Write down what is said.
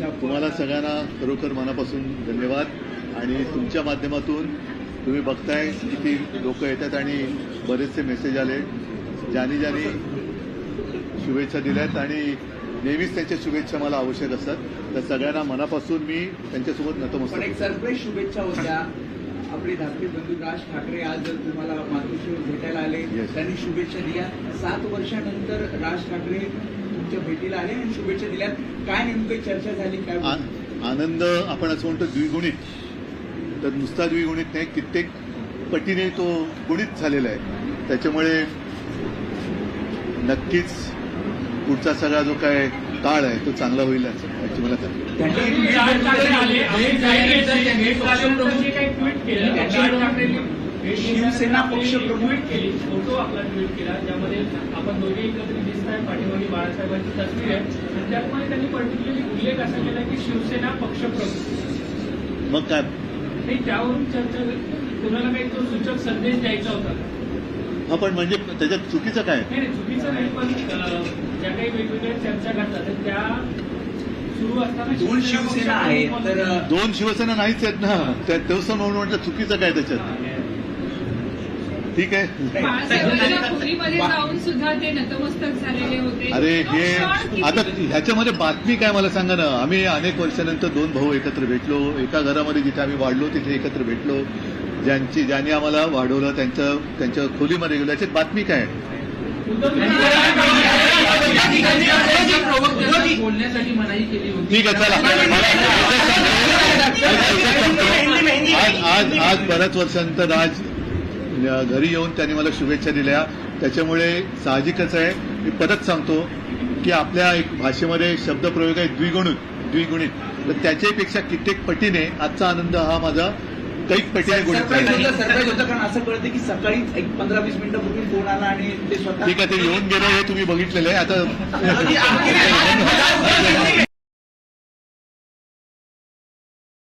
तुम्हाला सगळ्यांना खरोखर मनापासून धन्यवाद. आणि तुमच्या माध्यमातून तुम्ही बघताय किती लोक येतात आणि बरेचसे मेसेज आले. ज्यानी ज्यानी शुभेच्छा दिल्यात आणि नेहमीच त्यांच्या शुभेच्छा मला आवश्यक असतात. तर सगळ्यांना मनापासून मी त्यांच्यासोबत नतमस्तक एक सरप्राईज शुभेच्छा होत्या. आपले धाकटे बंधू राज ठाकरे आज तुम्हाला मातोश्रीवर भेटायला आले. त्यांनी शुभेच्छा दिल्या. सात वर्षानंतर राज ठाकरे तुमच्या भेटीला आले आणि शुभेच्छा दिल्या काय नेमकी चर्चा झाली काय आनंद आपण असं म्हणतो द्विगुणित. तर नुसता द्विगुणित नाही कित्येक पटीने तो गुणित झालेला आहे. त्याच्यामुळे नक्कीच पुढचा सगळा जो काय काळ आहे तो चांगला होईल असं याची मला खात्री आहे. शिवसेना पक्षप्रमुख ट्विट केली. फोटो आपला ट्विट केला ज्यामध्ये आपण दोघे एकत्रित दिसत आहे पाठीमागे बाळासाहेबांची तस्वीर आहे. आणि त्यामध्ये त्यांनी पर्टिक्युलरली उल्लेख असा केला की शिवसेना पक्षप्रमुख मग काय? नाही त्यावरून चर्चा कुणाला काही तो सूचक संदेश द्यायचा होता? का? हा पण म्हणजे त्याच्यात चुकीचं काय? नाही नाही चुकीचं नाही पण ज्या काही वेगवेगळ्या चर्चा घडतात तर त्या सुरू असताना दोन शिवसेना आहेत तर दोन शिवसेना नाहीच आहेत ना. त्या तसं म्हणून म्हटलं चुकीचं काय त्याच्यात ठीक आहे बाळासाहेबांच्या खोलीमध्ये जाऊन सुद्धा ते नतमस्तक झालेले होते. अरे हे आता ह्याच्यामध्ये बातमी काय मला सांगा ना? आम्ही अनेक वर्षानंतर दोन भाऊ एकत्र भेटलो. एका घरामध्ये जिथे आम्ही वाढलो तिथे एकत्र भेटलो. ज्यांची ज्यांनी आम्हाला वाढवलं त्यांचं त्यांच्या खोलीमध्ये गेलो. याच्यात बातमी काय उद्धव ठाकरे बोलण्यासाठी मनाई केली होती ठीक आहे चला आज आज आज बऱ्याच वर्षानंतर आज घरी येऊन त्यांनी मला शुभेच्छा दिल्या. त्याच्यामुळे साहजिकच आहे. मी परत सांगतो की आपल्या एक भाषेमध्ये शब्दप्रयोग आहे द्विगुणित द्विगुणित. तर त्याच्यापेक्षा कित्येक पटीने आजचा आनंद हा माझा कैक पटीने गुणित सरप्राईज झाला होतं कारण असं कळतं की सकाळी एक पंधरा वीस मिनिटापूर्वी फोन आला आणि ते स्वतः ठीक आहे ते येऊन गेलं हे तुम्ही बघितलेलं आहे. आता